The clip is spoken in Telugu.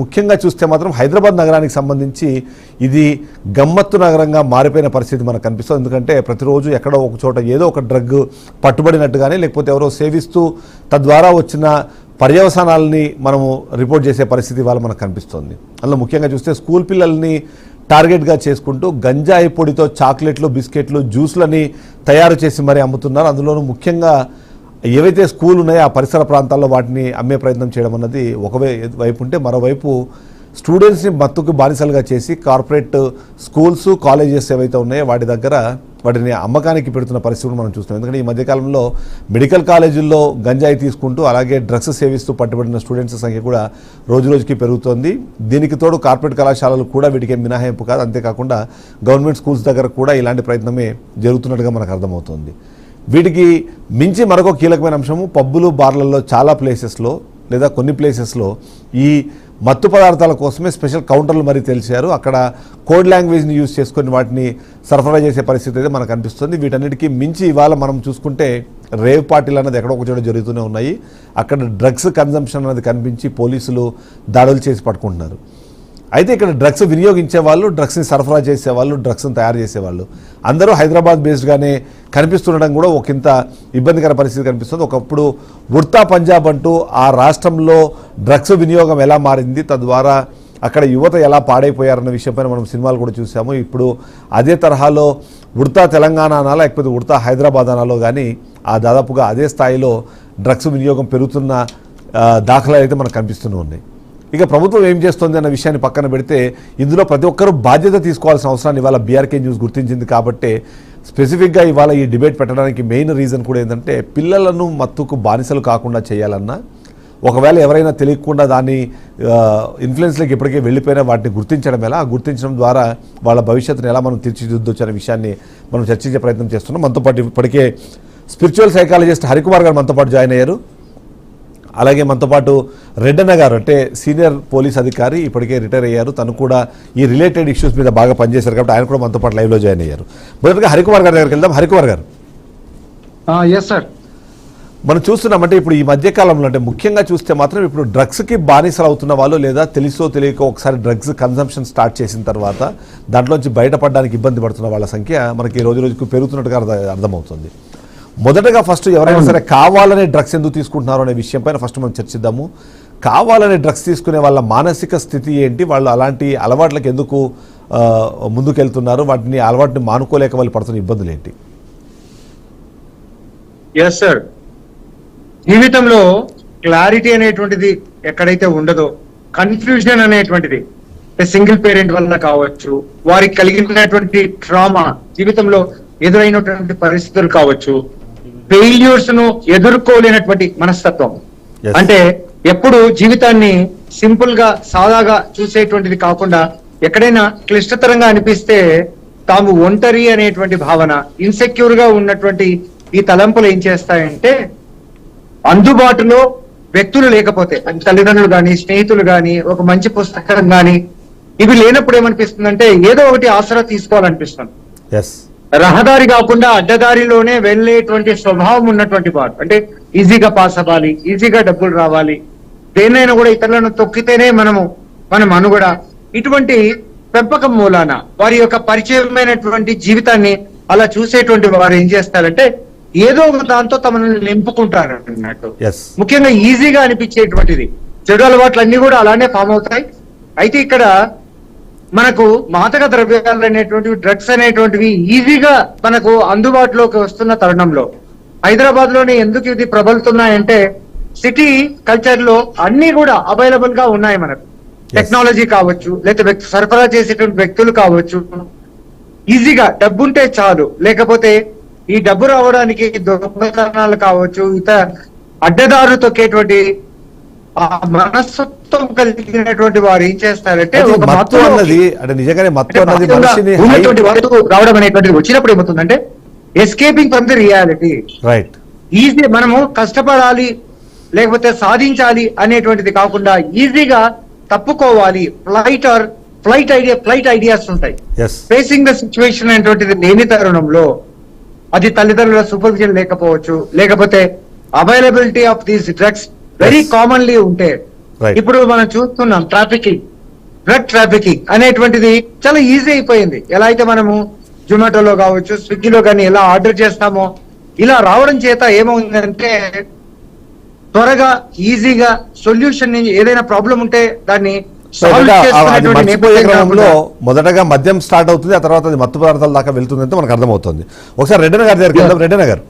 ముఖ్యంగా చూస్తే మాత్రం హైదరాబాద్ నగరానికి సంబంధించి ఇది గమ్మత్తు నగరంగా మారిపోయిన పరిస్థితి మనకు కనిపిస్తుంది. ఎందుకంటే ప్రతిరోజు ఎక్కడో ఒక చోట ఏదో ఒక డ్రగ్ పట్టుబడినట్టుగానే లేకపోతే ఎవరో సేవిస్తూ తద్వారా వచ్చిన పర్యవసానాలని మనము రిపోర్ట్ చేసే పరిస్థితి వాళ్ళ మనకు కనిపిస్తుంది. అందులో ముఖ్యంగా చూస్తే స్కూల్ పిల్లల్ని టార్గెట్గా చేసుకుంటూ గంజాయి పొడితో చాక్లెట్లు బిస్కెట్లు జ్యూస్లని తయారు చేసి మరీ అమ్ముతున్నారు. అందులోనూ ముఖ్యంగా ఏవైతే స్కూల్ ఉన్నాయో ఆ పరిసర ప్రాంతాల్లో వాటిని అమ్మే ప్రయత్నం చేయడం అన్నది ఒక వైపు ఉంటే మరోవైపు స్టూడెంట్స్ని మత్తుకు బానిసలుగా చేసి కార్పొరేట్ స్కూల్స్ కాలేజెస్ ఏవైతే ఉన్నాయో వాటి దగ్గర వాటిని అమ్మకానికి పెడుతున్న పరిస్థితులు మనం చూస్తున్నాం. ఎందుకంటే ఈ మధ్యకాలంలో మెడికల్ కాలేజీల్లో గంజాయి తీసుకుంటూ అలాగే డ్రగ్స్ సేవిస్తూ పట్టుబడిన స్టూడెంట్స్ సంఖ్య కూడా రోజు రోజుకి పెరుగుతోంది. దీనికి తోడు కార్పొరేట్ కళాశాలలు కూడా వీటికి మినహాయింపు కాదు. అంతేకాకుండా గవర్నమెంట్ స్కూల్స్ దగ్గర కూడా ఇలాంటి ప్రయత్నమే జరుగుతున్నట్టుగా మనకు అర్థమవుతుంది. వీటికి మించి మరొక కీలకమైన అంశము పబ్బులు బార్లలో చాలా ప్లేసెస్లో లేదా కొన్ని ప్లేసెస్లో ఈ మత్తు పదార్థాల కోసమే స్పెషల్ కౌంటర్లు మరీ తెలిసారు అక్కడ కోడ్ లాంగ్వేజ్ని యూజ్ చేసుకొని వాటిని సరఫరా చేసే పరిస్థితి అయితే మనకు అనిపిస్తుంది. వీటన్నిటికీ మించి ఇవాళ మనం చూసుకుంటే రేవ్ పార్టీలు అన్నది ఎక్కడో ఒక చోట జరుగుతూనే ఉన్నాయి. అక్కడ డ్రగ్స్ కన్జంప్షన్ అనేది కనిపించి పోలీసులు దాడులు చేసి పట్టుకుంటున్నారు. అయితే ఇక్కడ డ్రగ్స్ వినియోగించే వాళ్ళు డ్రగ్స్ని సరఫరా చేసేవాళ్ళు డ్రగ్స్ని తయారు చేసేవాళ్ళు. అందరూ హైదరాబాద్ బేస్డ్గానే కనిపిస్తుండడం కూడా ఒక ఇంత ఇబ్బందికర పరిస్థితి కనిపిస్తుంది. ఒకప్పుడు ఉర్తా పంజాబ్ అంటూ ఆ రాష్ట్రంలో డ్రగ్స్ వినియోగం ఎలా మారింది తద్వారా అక్కడ యువత ఎలా పాడైపోయారన్న విషయంపైన మనం సినిమాలు కూడా చూసాము. ఇప్పుడు అదే తరహాలో ఉడతా తెలంగాణ అనా లేకపోతే ఉడతా హైదరాబాద్ అనాలో కానీ ఆ దాదాపుగా అదే స్థాయిలో డ్రగ్స్ వినియోగం పెరుగుతున్న ఆ, దాఖలాలు అయితే మనకు కనిపిస్తూనే ఉన్నాయి. ఇక ప్రభుత్వం ఏం చేస్తుంది అన్న విషయాన్ని పక్కన పెడితే ఇందులో ప్రతి ఒక్కరూ బాధ్యత తీసుకోవాల్సిన అవసరాన్ని ఇవాళ బీఆర్కే న్యూస్ గుర్తించింది కాబట్టి స్పెసిఫిక్గా ఇవాళ ఈ డిబేట్ పెట్టడానికి మెయిన్ రీజన్ కూడా ఏంటంటే పిల్లలను మత్తుకు బానిసలు కాకుండా చేయాలన్నా ఒకవేళ ఎవరైనా తెలియకుండా దాన్ని ఇన్ఫ్లుయెన్స్లోకి ఇప్పటికే వెళ్ళిపోయినా వాటిని గుర్తించడం ఎలా? గుర్తించడం ద్వారా వాళ్ళ భవిష్యత్తును ఎలా మనం తీర్చిదిద్దొచ్చు అనే విషయాన్ని మనం చర్చించే ప్రయత్నం చేస్తున్నాం. మనతో పాటు ఇప్పటికే స్పిరిచువల్ సైకాలజిస్ట్ హరికుమార్ గారు మనతో పాటు జాయిన్ అయ్యారు. అలాగే మనతో పాటు రెడ్డన్న గారు అంటే సీనియర్ పోలీస్ అధికారి ఇప్పటికే రిటైర్ అయ్యారు. తను కూడా ఈ రిలేటెడ్ ఇష్యూస్ మీద బాగా పనిచేశారు కాబట్టి ఆయన కూడా మనతో పాటు లైవ్లో జాయిన్ అయ్యారు. మొదటగా హరికుమార్ గారి దగ్గరికి వెళ్దాం. హరికుమార్ గారు. ఎస్ సార్ మనం చూస్తున్నామంటే ఇప్పుడు ఈ మధ్య కాలంలో అంటే ముఖ్యంగా చూస్తే మాత్రం ఇప్పుడు డ్రగ్స్కి బానిసలు అవుతున్న వాళ్ళు లేదా తెలుసో తెలియక ఒకసారి డ్రగ్స్ కన్సంప్షన్ స్టార్ట్ చేసిన తర్వాత దాంట్లోంచి బయటపడడానికి ఇబ్బంది పడుతున్న వాళ్ళ సంఖ్య మనకి రోజు రోజుకు పెరుగుతున్నట్టుగా అర్థ- అర్థమవుతుంది. మొదటగా ఫస్ట్ ఎవరైనా సరే కావాలనే డ్రగ్స్ ఎందుకు తీసుకుంటున్నారు అనే విషయం పైన ఫస్ట్ మనం చర్చిద్దాము. కావాలనే డ్రగ్స్ తీసుకునే వాళ్ళ మానసిక స్థితి ఏంటి? వాళ్ళు అలాంటి అలవాట్లకు ఎందుకు ముందుకెళ్తున్నారు? వాటిని అలవాటుని మానుకోలేక వాళ్ళు పడుతున్న ఇబ్బందులు ఏంటి? ఎస్ సార్ జీవితంలో క్లారిటీ అనేటువంటిది ఎక్కడైతే ఉండదో కన్ఫ్యూజన్ అనేటువంటిది సింగిల్ పేరెంట్ వల్ల కావచ్చు వారికి కలిగినటువంటి ట్రామా జీవితంలో ఎదురైనటువంటి పరిస్థితులు కావచ్చు ఫెయిల్యూర్స్ను ఎదుర్కోలేనటువంటి మనస్తత్వం. అంటే ఎప్పుడు జీవితాన్ని సింపుల్గా సాదాగా చూసేటువంటిది కాకుండా ఎక్కడైనా క్లిష్టతరంగా అనిపిస్తే తాము ఒంటరి అనేటువంటి భావన ఇన్సెక్యూర్గా ఉన్నటువంటి ఈ తలంపులు ఏం చేస్తాయంటే అందుబాటులో వ్యక్తులు లేకపోతే తల్లిదండ్రులు గాని స్నేహితులు గాని ఒక మంచి పుస్తకం గాని ఇవి లేనప్పుడు ఏమనిపిస్తుందంటే ఏదో ఒకటి ఆసరా తీసుకోవాలనిపిస్తుంది. రహదారి కాకుండా అడ్డదారిలోనే వెళ్ళేటువంటి స్వభావం ఉన్నటువంటి వారు అంటే ఈజీగా పాస్ అవ్వాలి ఈజీగా డబ్బులు రావాలి. దేన్నైనా కూడా ఇతరులను తొక్కితేనే మనము మన మనుగడ ఇటువంటి పెంపకం మూలాన వారి యొక్క పరిచయమైనటువంటి జీవితాన్ని అలా చూసేటువంటి వారు ఏం చేస్తారంటే ఏదో ఒక దాంతో తమను నింపుకుంటారు అన్నట్టు ముఖ్యంగా ఈజీగా అనిపించేటువంటిది. చెడు అలవాట్లు అన్ని కూడా అలానే ఫామ్ అవుతాయి. అయితే ఇక్కడ మనకు మాదక ద్రవ్యాలు అనేటువంటివి డ్రగ్స్ అనేటువంటివి ఈజీగా మనకు అందుబాటులోకి వస్తున్న తరుణంలో. హైదరాబాద్లోనే ఎందుకు ఇది ప్రబలుతున్నాయంటే సిటీ కల్చర్లో అన్ని కూడా అవైలబుల్గా ఉన్నాయి మనకు. టెక్నాలజీ కావచ్చు లేకపోతే వ్యక్తి సరఫరా చేసేటువంటి వ్యక్తులు కావచ్చు. ఈజీగా డబ్బు ఉంటే చాలు. లేకపోతే ఈ డబ్బు రావడానికి దొంగతనాలు కావచ్చు ఇతర అడ్డదారు తొక్కేటువంటి ఆ మనస్తత్వం కలిగినటువంటి వారు ఏం చేస్తారంటే ఒక మత్తు అన్నది అంటే నిజంగానే మత్తు అన్నది మనిషిని ఉన్నటువంటి రావడం అనేటువంటిది వచ్చినప్పుడు ఏమవుతుందంటే escaping from the reality right easy మనము కష్టపడాలి లేకపోతే సాధించాలి అనేటువంటిది కాకుండా ఈజీగా తప్పుకోవాలి. Flight or flight idea flight ideas ఉంటాయి. ఫేసింగ్ ద సిచ్యువేషన్ అనేటువంటిది లేని తరుణంలో అది తల్లిదండ్రుల సూపర్విజన్ లేకపోవచ్చు లేకపోతే availability of these drugs very. Commonly ఉంటే. ఇప్పుడు మనం చూస్తున్నాం ట్రాఫికింగ్ డ్రగ్ ట్రాఫికింగ్ అనేటువంటిది చాలా ఈజీ అయిపోయింది. ఎలా అయితే మనము జొమాటోలో కావచ్చు స్విగ్గీలో కానీ ఎలా ఆర్డర్ చేస్తామో ఇలా రావడం చేత ఏమవుతుందంటే త్వరగా ఈజీగా సొల్యూషన్ ఏదైనా ప్రాబ్లం ఉంటే దాన్ని క్రమంలో మొదటగా మధ్యం స్టార్ట్ అవుతుంది ఆ తర్వాత అది మత్తు పదార్థాల దాకా వెళ్తుంది అంటే మనకు అర్థమవుతుంది. ఒకసారి రెడ్డన గారి దగ్గరికి వెళ్దాం. రెడ్డన గారు